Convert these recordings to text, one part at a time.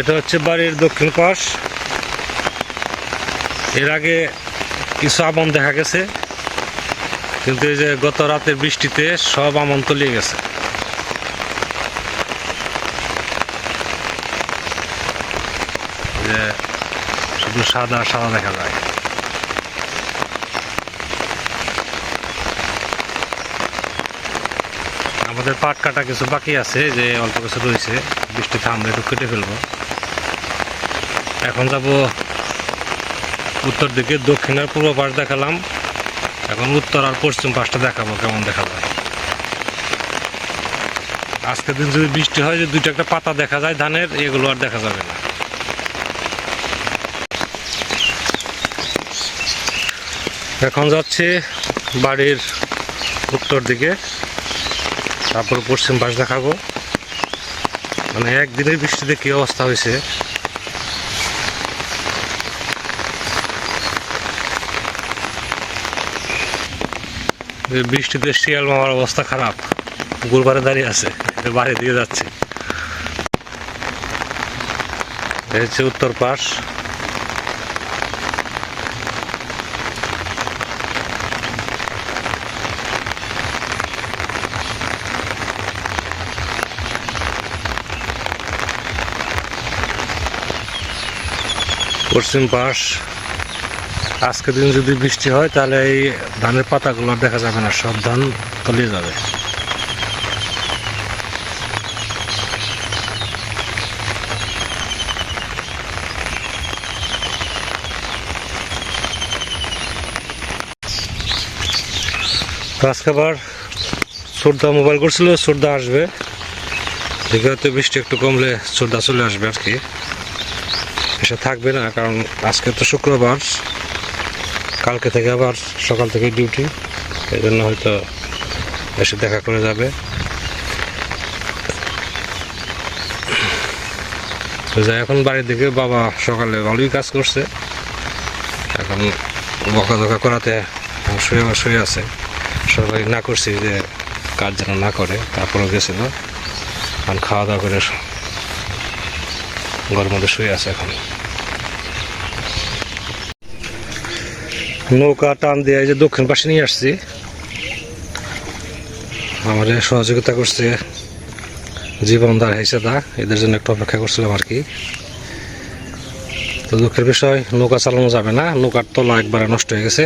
এটা হচ্ছে বাড়ির দক্ষিণ পাশ। এর আগে কিছু আমন দেখা গেছে, কিন্তু এই যে গত রাতের বৃষ্টিতে সব আমন তলিয়ে গেছে। যে শুধু সাদা সাদা দেখা যায়। আমাদের পাট কাটা কিছু বাকি আছে, যে অল্প কিছু রয়েছে বৃষ্টি থামলে একটু কেটে ফেলব। এখন যাব উত্তর দিকে, দক্ষিণ আর পূর্ব পাশ দেখালাম। এখন উত্তর আর পশ্চিম পাশটা দেখাবো, কেমন দেখা যায়। আজকের দিন যদি বৃষ্টি হয়, যে দুইটা একটা পাতা দেখা যায়, ধানের, এগুলো আর দেখা যাবে না। এখন যাচ্ছে বাড়ির উত্তর দিকে, তারপর পশ্চিম পাশ দেখাবো। মানে একদিনের বৃষ্টিতে কি অবস্থা হয়েছে? বৃষ্টিতে শিয়াল মামার অবস্থা খারাপ। গুরবারে দাঁড়িয়ে আছে বাড়ি দিয়ে যাচ্ছে। হচ্ছে উত্তর পাশ। পশ্চিম পাশ। আজকের দিন যদি বৃষ্টি হয়, তাহলে এই ধানের পাতাগুলো দেখা যাবে না, সব ধান তলিয়ে যাবে। আজকে আবার শ্রদ্ধা মোবাইল করছিল, সর্দা আসবে। দেখে বৃষ্টি একটু কমলে শ্রদ্ধা চলে আসবে আর কি। এসে থাকবে না, কারণ আজকে তো শুক্রবার। কালকে থেকে আবার সকাল থেকে ডিউটি এই জন্য হয়তো এসে দেখা করে যাবে। তো যাই, এখন বাড়ির দিকে বাবা সকালে ভালোই কাজ করছে। এখন বকা ধকা করাতে শুয়ে শুয়ে আছে। সবাই না করছি যে কাজ যেন না করে, তারপরেও গেছিল। এখন খাওয়া দাওয়া করে ঘরের মধ্যে শুয়ে আছে এখন। নৌকা টান দিয়ে যে দক্ষিণ পাশে নিয়ে আসছি। আমাদের সহযোগিতা করছে জীবনদার হেসেদা এদের জন্য একটু অপেক্ষা করছিলাম আর কি। তো দুঃখের বিষয়, নৌকা চালানো যাবে না, নৌকার তলা একবারে নষ্ট হয়ে গেছে।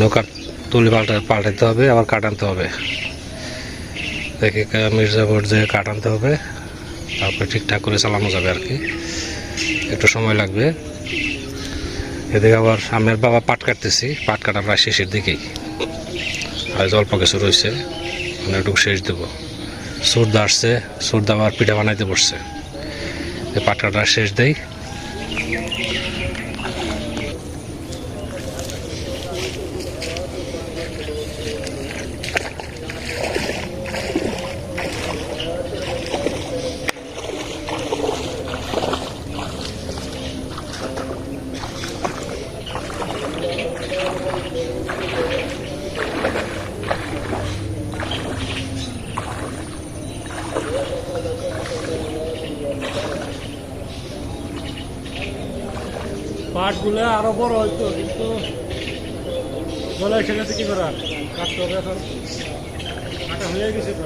নৌকার তুলি পাল্টা পাল্টাতে হবে, আবার কাটানতে হবে। দেখে মির্জাপুর যে কাটানতে হবে, তারপরে ঠিকঠাক করে চালানো যাবে আর কি। একটু সময় লাগবে। এদিকে আবার আমের বাবা পাট কাটতেছি, পাট কাটা প্রায় শেষের দিকেই। আর অল্প কিছু রয়েছে মানে একটু শেষ দেবো। সুরদা আসছে, সুরদা আবার পিঠা বানাইতে বসছে। পাট কাটা শেষ দেই। আরও বড় হইতো কিন্তু এসে গেছে কি করার? কাটতে হবে এখন হয়ে গেছে প্রায়।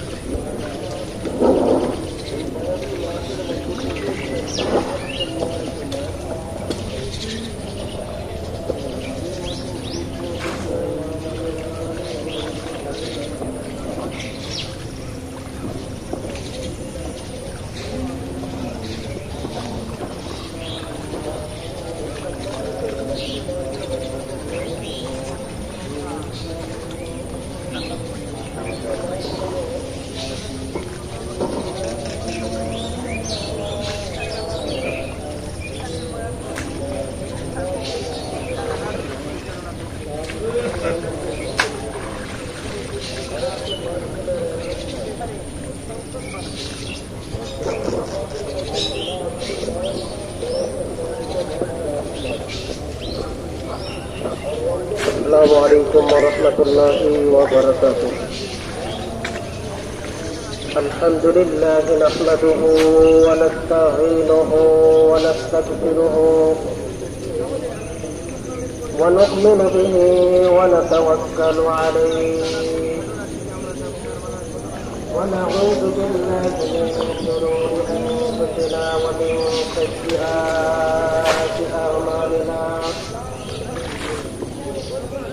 عليكم ورحمة الله وبركاته. الحمد لله نحمده ونستعينه ونستغفره ونؤمن به ونتوكل عليه. ونعوذ بالله من شرور أنفسنا ومن سيئات أعمالنا.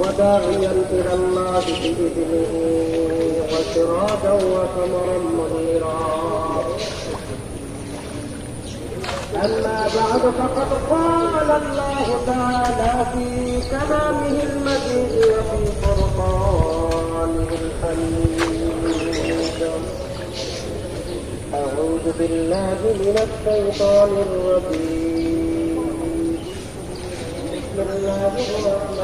وداعيا إلى الله بإذنه وسراجا وقمرا منيرا. أما بعد فقد قال الله تعالى في كلامه المجيد وفي فرقانه الحميد. أعوذ بالله من الشيطان الرجيم. بسم الله الرحمن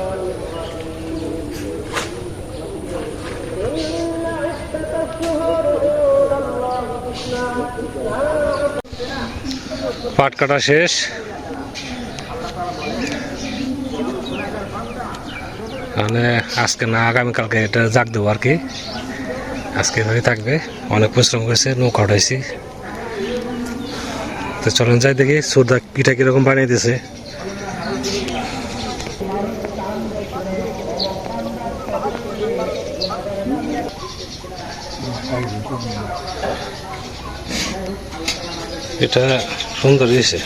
পাট কাটা শেষ। মানে আজকে না, আগামীকালকে এটা জাগ দেবো আর কি। আজকে এভাবে থাকবে। অনেক পরিশ্রম করেছে, নৌকা উঠাইছি। তো চলেন যাই দেখি, সুরদা পিঠা কীরকম বানিয়ে দিয়েছে এটা সুন্দর হয়েছে।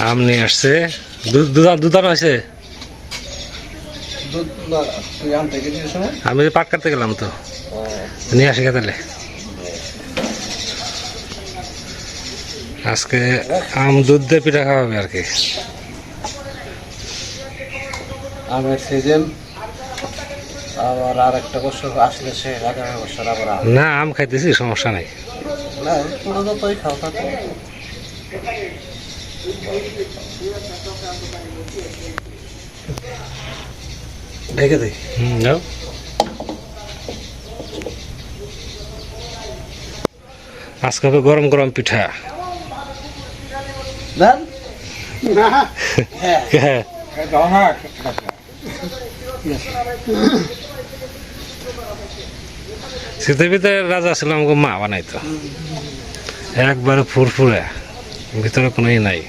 আম নিয়ে আসছে। দুধ দুধ- দুধানো আছে দুধ না তুই আনতে গেছিস না আমি পাট কাটতে গেলাম তো। নিয়ে আসি তাহলে আজকে আম দুধ দিয়ে পিঠা খাওয়াবে আর কি। আমের সিজন আবার আর একটা বছর আসলে সে আগামী বছর আবার না আম খাইতেছি সমস্যা নাই। না পুরো যতই খাও ঢেকে দিই হুম, নাও। আজকে হবে গরম গরম পিঠা। হ্যাঁ। শীতের ভিতরে রাজা ছিল আমাকে মা বানাইতো। একবারে ফুরফুরে ভিতরে কোনো নাই।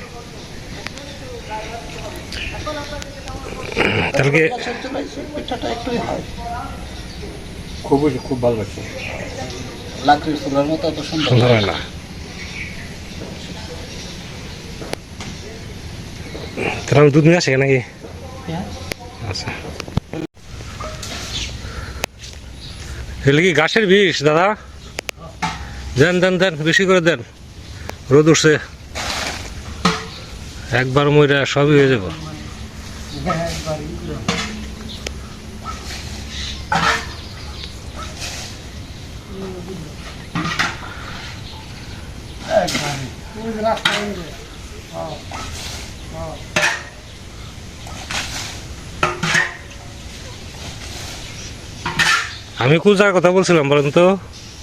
তাহলে একটুই হয়। খুব খুব ভালো লাগছে। মতো সুন্দর। হয় না। তাহলে দুধ নিয়ে আসে নাকি? হ্যাঁ। আচ্ছা। এগুলো কি ঘাসের বিষ দাদা? দেন দেন দেন বেশি করে দেন। রোদ উঠছে। একবার মইরা সবই হয়ে যাব। আমি কোন জায়গার কথা বলছিলাম বলেন তো?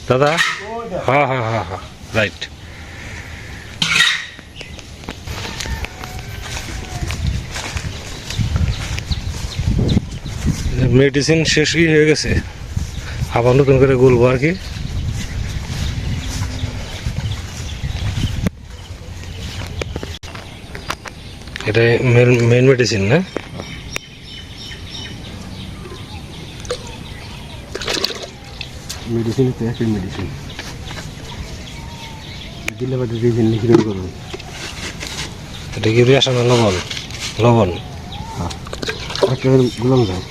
দাদা? হ্যাঁ হ্যাঁ হ্যাঁ হ্যাঁ রাইট মেডিসিন শেষই হয়ে গেছে। আবার নতুন করে গুলবো আর কি। এটা মেন মেডিসিন না? মেডিসিন তো একই মেডিসিন দিলে বাদে দিয়ে দিন লিখে করুন এটা কি দিয়ে আসে না লবণ লবণ গুলাম যায়।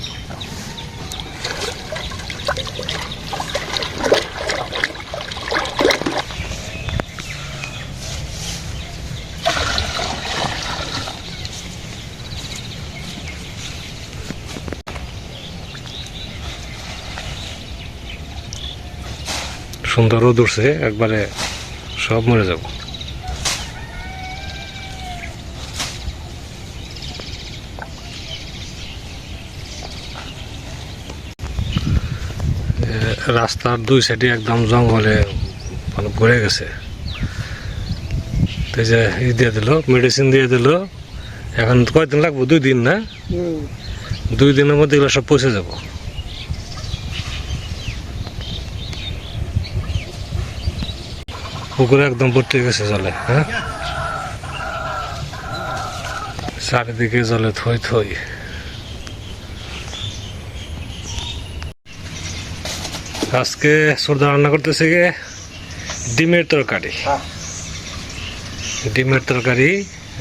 সুন্দর রোদ উঠছে একবারে সব মরে যাব। রাস্তার দুই সাইডে একদম জঙ্গলে মানে ভরে গেছে। তো যে ই দিয়ে দিল মেডিসিন দিয়ে দিল এখন কয়দিন লাগবো? দুই দিন না? দুই দিনের মধ্যে এগুলো সব পৌঁছে যাব। পুকুরে একদম ভর্তি গেছে জলে হ্যাঁ? চারিদিকে জলে থই থই। আজকে সর্দা রান্না করতেছে গিয়ে ডিমের তরকারি। ডিমের তরকারি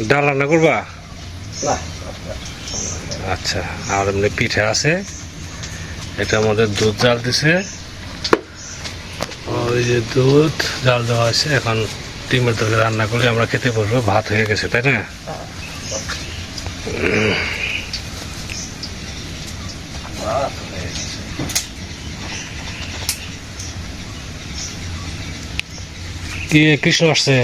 ডাল রান্না করবা? আচ্ছা আর এমনি পিঠা আছে। এটা আমাদের দুধ জাল দিছে। যে দুধ জাল দেওয়া হয়েছে এখন ডিমের তরকারি রান্না করে আমরা খেতে বসবো ভাত হয়ে গেছে তাই না? কি কৃষ্ণ আসছে?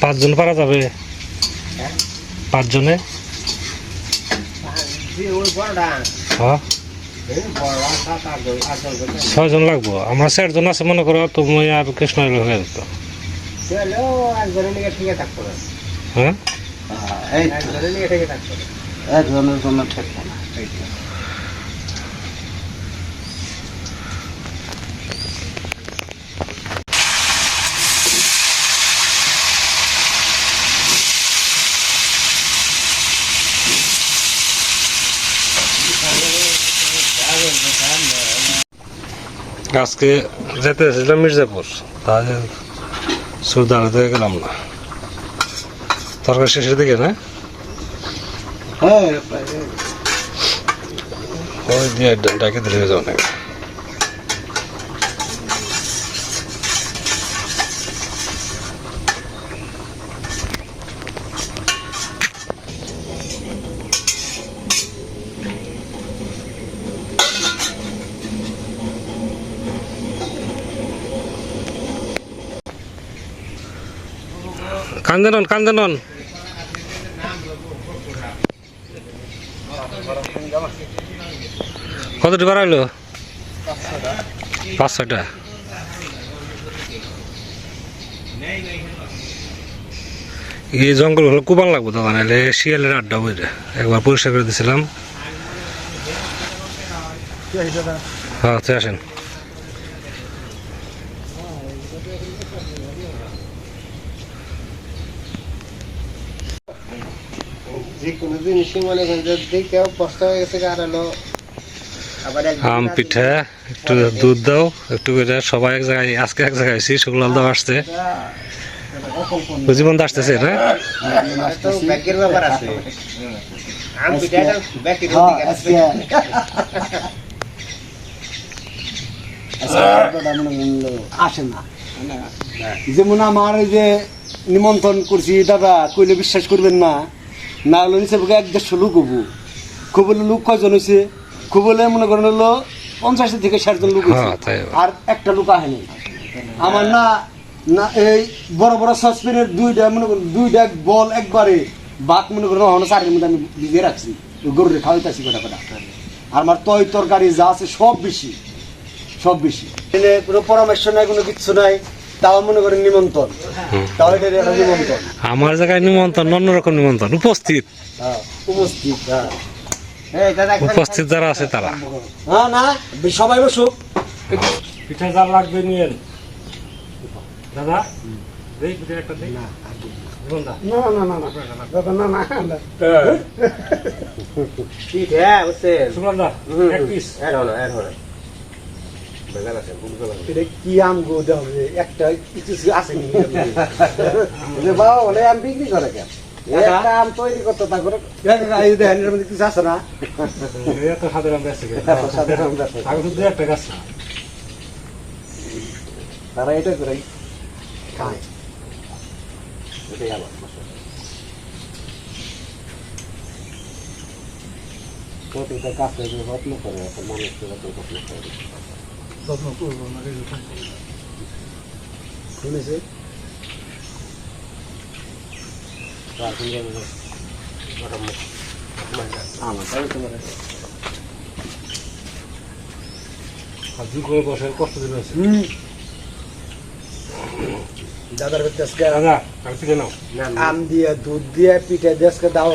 পাঁচজন পারা যাবে? পাঁচজনে? হ্যাঁ। ছয়জন লাগবো আমরা চারজন আছে মনে করো তুমি আর কৃষ্ণ হয়ে যেত হ্যাঁ একজনের জন্য ঠিক না আজকে যেতে এসেছিলাম মির্জাপুর। তাহলে সুরদানাতে গেলাম না। তরকারি শেষের দিকে না? হ্যাঁ ওই দিয়ে ডাকে দিলে যাও না কান্দনন কান্দনন কতটি বাড়াইলো পাঁচ ছয়টা। এই জঙ্গল হলো কুবান লাগবো দাদা নাহলে শিয়ালের আড্ডা বইটা একবার পরিষ্কার করে দিয়েছিলাম হ্যাঁ আসেন। জিনিসই মনে করেন যে অভ্যস্ত হয়ে গেছে আর হলো আম পিঠা, একটু দুধ দাও, একটু করে সবাই এক জায়গায়, আজকে এক জায়গায় আছি শুক্লাল দাও আসছে জীবন আসতেছে, না? যেমন আমার যে নিমন্ত্রণ করছি, দাদা, কইলে বিশ্বাস করবেন না। না হলো নিচে এক দেড়শো লোক হব। খুবলে লোক কয়জন হয়েছে? খুবলে মনে করেন হলো পঞ্চাশ থেকে ষাট জন লোক হয়েছে। হ্যাঁ, আর একটা লোক আহেনি আমার না না এই বড় বড় সসপেনের দুইটা মনে করেন দুইটা বল একবারে ভাত মনে করেন হলো চারের মধ্যে আমি ভিজিয়ে রাখছি। গরুরে খাওয়াইতেছি কটা কটা আর আমার তয় তরকারি যা আছে সব বেশি সব বেশি। এনে কোনো পরামর্শ নাই কোনো কিচ্ছু নাই। তাও মনে করেন নিমন্ত্রণ। তাও এটা একটা নিমন্ত্রণ। আমার জায়গায় নিমন্ত্রণ অন্যরকম নিমন্ত্রণ উপস্থিত। হ্যাঁ, উপস্থিত হ্যাঁ। এই দাদা একবার উপস্থিত যারা আছে তারা। হ্যাঁ না সবাই বসুক। পিঠা জাল লাগবে নিয়ে দাদা দেই পিঠা একটা দেই। জীবন দা। না না না না। দাদা না না না পিঠা দা এক হুম। পিস এর হলো এর হলো। এটা কি আম গো দাও একটা কিছু আছে যে বাবা বলে আম বিক্রি করে কেন? একটা আম তৈরি করতে তা করে এই দেখেন এর মধ্যে কিছু আছে না? এত সাদের আম বেঁচে গেছে সাধারণ আমরা আগে তো একটা গাছ না। তারা এটা করে খায়। এটাই আবার প্রতিটা কাছে যত্ন করে মানুষকে যত্ন করে যত্ন করব না শুনেছে আমার তাই তোমার আর যুগ করে বসে কষ্ট দিবে দাদার আমি দিয়ে দুধ দিয়ে পিঠে দেশকে দাও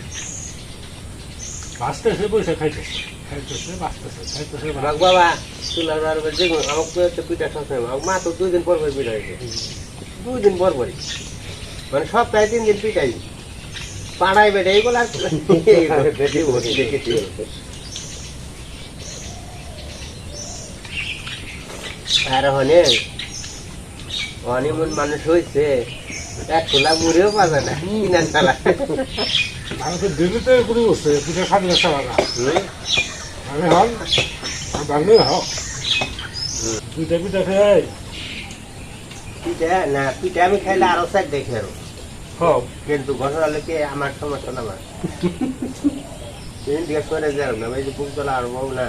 বাঁচতেছে খাইতেছে খাইতেছে বাঁচতেছে খাইতেছে বাবা চুলার বার যে আমাকে তো একটা পিঠা সবসময় মা তো দুই দিন পর পর পিঠা হয়েছে। দুই দিন পর পরই। মানে সপ্তাহে তিন দিন পিঠাই পাড়াই বেটে এইগুলো আর আর হনে মানুষ হয়েছে এক খোলা মুড়েও পাবে না কিনা চালা আমি দিল্লিতে পুরো বসছে পিঠা খাবি না সারা আমি হল আর বাংলা হোক পিঠা পিঠা খাই পিঠা না পিঠা আমি খাইলে আরও সাইড দেখে আরও হোক কিন্তু ঘটনা লোকে আমার সমস্যা না আমার জিজ্ঞেস করে যাও না এই বুক তোলা আর না।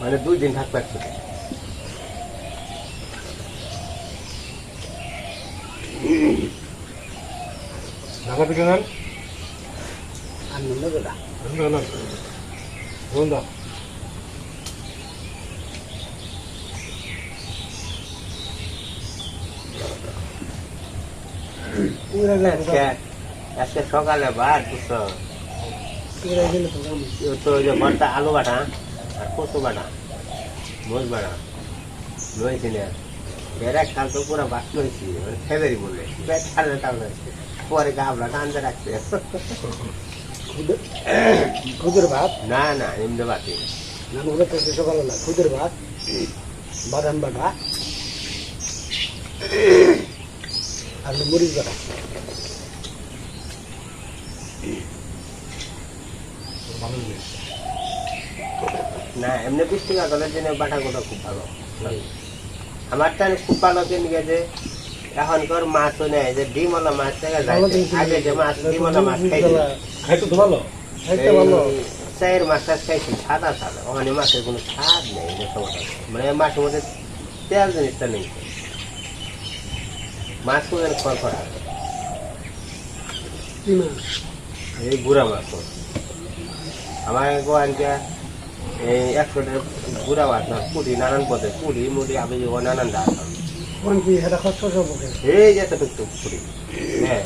মানে দুই দিন থাকতে পারছি ঢাকা পিঠা নেন? আজকে সকালে ভাত তো ওই যে ভর্তা আলু বাটা আর কচু বাটা মোজ বাটা লইছি না। এর কাল তো পুরো বাট লইছি ফেব্রুয়ারি বললে লইছি। পরে গাবলা টানতে রাখছে খুদের ভাত? না না এমনি বাতি না ওগুলো তো সকালে না খুদের ভাত। বাদাম বাটা। আর মরিচ বাটা। না এমনি বৃষ্টি কাগজের জন্য বাটাগুলো খুব ভালো। আমার তো খুব ভালো কেন গেছে। এখনকার মাছও নেই যে ডিমওয়ালা মাছ থেকে যাইছে আগে যে মাছ ডিমওয়ালা মাছ খাইছে তো ভালো খাইতে ভালো। চায়ের মাছটা খাইছি সাদা সাদা। ওখানে মাছের কোনো স্বাদ নেই মানে মাছের মধ্যে তেল জিনিসটা নেই। মাছ কোনো খড় খড়া এই গুড়া মাছ। আমার গোয়ানকে এই একশো গুড়া মাছ না পুরি নানান পদে পুরি মুড়ি আবি নানান ডাল এই যে হ্যাঁ।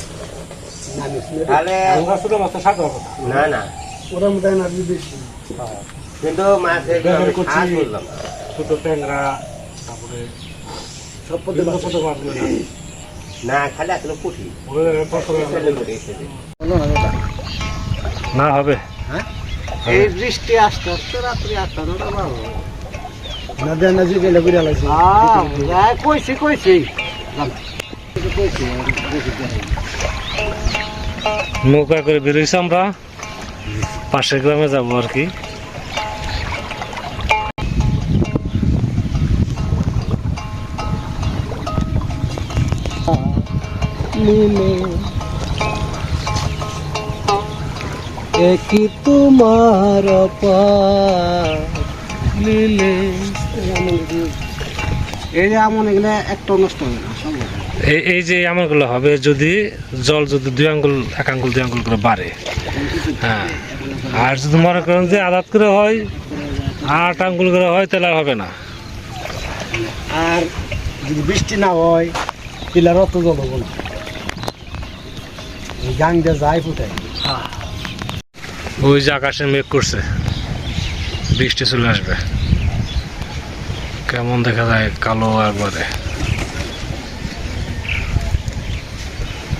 না তাহলে আমরা ওরা মধ্যে বেশি। কিন্তু বললাম। ছোট ট্যাংরা তারপরে সব খালি আসলে হবে এই বৃষ্টি আসতে আসতে রাত্রি আসতে ওটা গেলে ঘুরে লাগছে কইছি কইছি। নৌকা করে বেরোইছি আমরা। পাশের গ্রামে যাব আর কি। একই তোমার লিলে এই যে আমন এগুলো একটা নষ্ট হবে না এই এই যে আমলগুলো হবে যদি জল যদি দুই আঙ্গুল এক আঙ্গুল দুই আঙ্গুল করে বাড়ে হ্যাঁ। আর যদি মনে করেন যে আদাত করে হয় আট আঙ্গুল করে হয় তাহলে আর হবে না। আর যদি বৃষ্টি না হয় পিলার অত জল হব না। গাং দিয়ে যায় ফুটাই ওই যে আকাশে মেঘ করছে বৃষ্টি চলে আসবে। কেমন দেখা যায়? কালো একবারে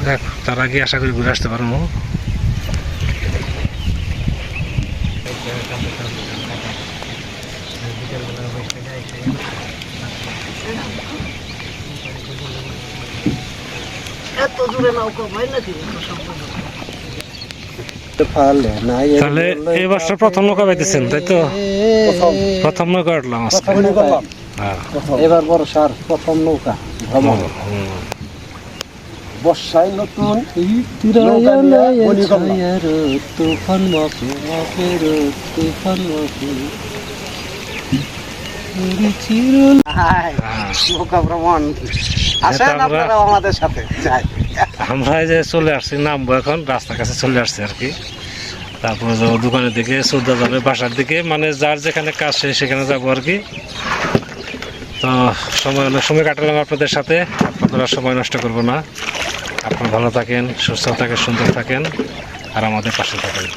দেখ তার আগে আশা করি ঘুরে আসতে পারব। তাহলে এই বছর প্রথম নৌকা পাইতেছেন তাই তো? প্রথম। নৌকা উঠলাম আজকে। এবার বড় সার প্রথম নৌকা ভ্রমণ। বর্ষায় নতুন তুফান তুফান হ্যাঁ। নৌকা ভ্রমণ। আমরা- আমাদের সাথে আমরা এই যে চলে আসছি নামবো এখন রাস্তার কাছে চলে আসছি আর কি। তারপরে যাব দোকানের দিকে সৌদা যাবে বাসার দিকে। মানে যার যেখানে কাজ সেখানে যাব আর কি। তো সময় সময় কাটালাম আপনাদের সাথে। আপনারা সময় নষ্ট করব না। আপনারা ভালো থাকেন, সুস্থ থাকেন, সুন্দর থাকেন, আর আমাদের পাশে থাকেন।